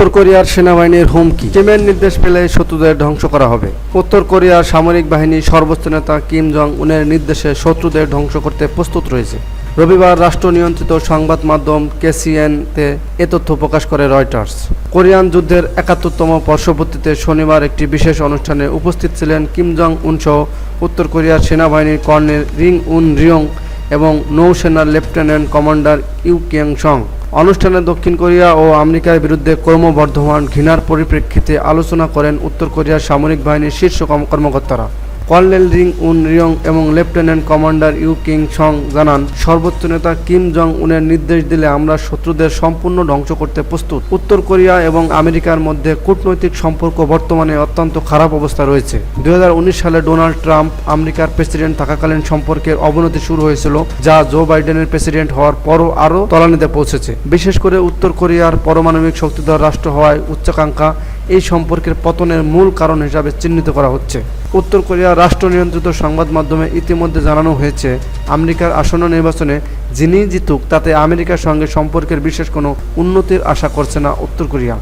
উত্তর কোরিয়ার সেনাবাহিনীর হুমকি। কিমের নির্দেশ পেলে শত্রুদের ধ্বংস করা হবে। উত্তর কোরিয়ার সামরিক বাহিনী সর্বোচ্চ নেতা কিম জং উনের নির্দেশে শত্রুদের ধ্বংস করতে প্রস্তুত রয়েছে। রবিবার রাষ্ট্র নিয়ন্ত্রিত সংবাদ মাধ্যম কেসিএনতে এ তথ্য প্রকাশ করে রয়টার্স। কোরিয়ান যুদ্ধের একাত্তরতম বর্ষপূর্তিতে শনিবার একটি বিশেষ অনুষ্ঠানে উপস্থিত ছিলেন কিম জং উন সহ উত্তর কোরিয়ার সেনাবাহিনীর কর্নেল রিং উন রিয়ং এবং নৌসেনার লেফটেন্যান্ট কমান্ডার ইউ কিয়াং সং অনুষ্ঠানে দক্ষিণ কোরিয়া ও আমেরিকার বিরুদ্ধে ক্রমবর্ধমান ঘৃণার পরিপ্রেক্ষিতে আলোচনা করেন উত্তর কোরিয়ার সামরিক বাহিনীর শীর্ষ কর্মকর্তারা। কর্নেল রিং উন রিয়ং এবং লেফটেন্যান্ট কমান্ডার ইউ কিং সং জানান, সর্বোচ্চ নেতা কিম জং উনের নির্দেশ দিলে আমরা শত্রুদের সম্পূর্ণ ধ্বংস করতে প্রস্তুত। উত্তর কোরিয়া এবং আমেরিকার মধ্যে কূটনৈতিক সম্পর্ক বর্তমানে অত্যন্ত খারাপ অবস্থা রয়েছে। দু হাজার উনিশ সালে ডোনাল্ড ট্রাম্প আমেরিকার প্রেসিডেন্ট থাকাকালীন সম্পর্কের অবনতি শুরু হয়েছিল, যা জো বাইডেনের প্রেসিডেন্ট হওয়ার পরও আরও তলানিতে পৌঁছেছে। বিশেষ করে উত্তর কোরিয়ার পারমাণবিক শক্তিধর রাষ্ট্র হওয়ায় উচ্চাকাঙ্ক্ষা এই সম্পর্কের পতনের মূল কারণ হিসাবে চিহ্নিত করা হচ্ছে। উত্তর কোরিয়ার রাষ্ট্র নিয়ন্ত্রিত সংবাদ মাধ্যমে ইতিমধ্যে জানানো হয়েছে, আমেরিকার আসন্ন নির্বাচনে যিনি জিতুক, তাতে আমেরিকার সঙ্গে সম্পর্কের বিশেষ কোনো উন্নতির আশা করছে না উত্তর কোরিয়া।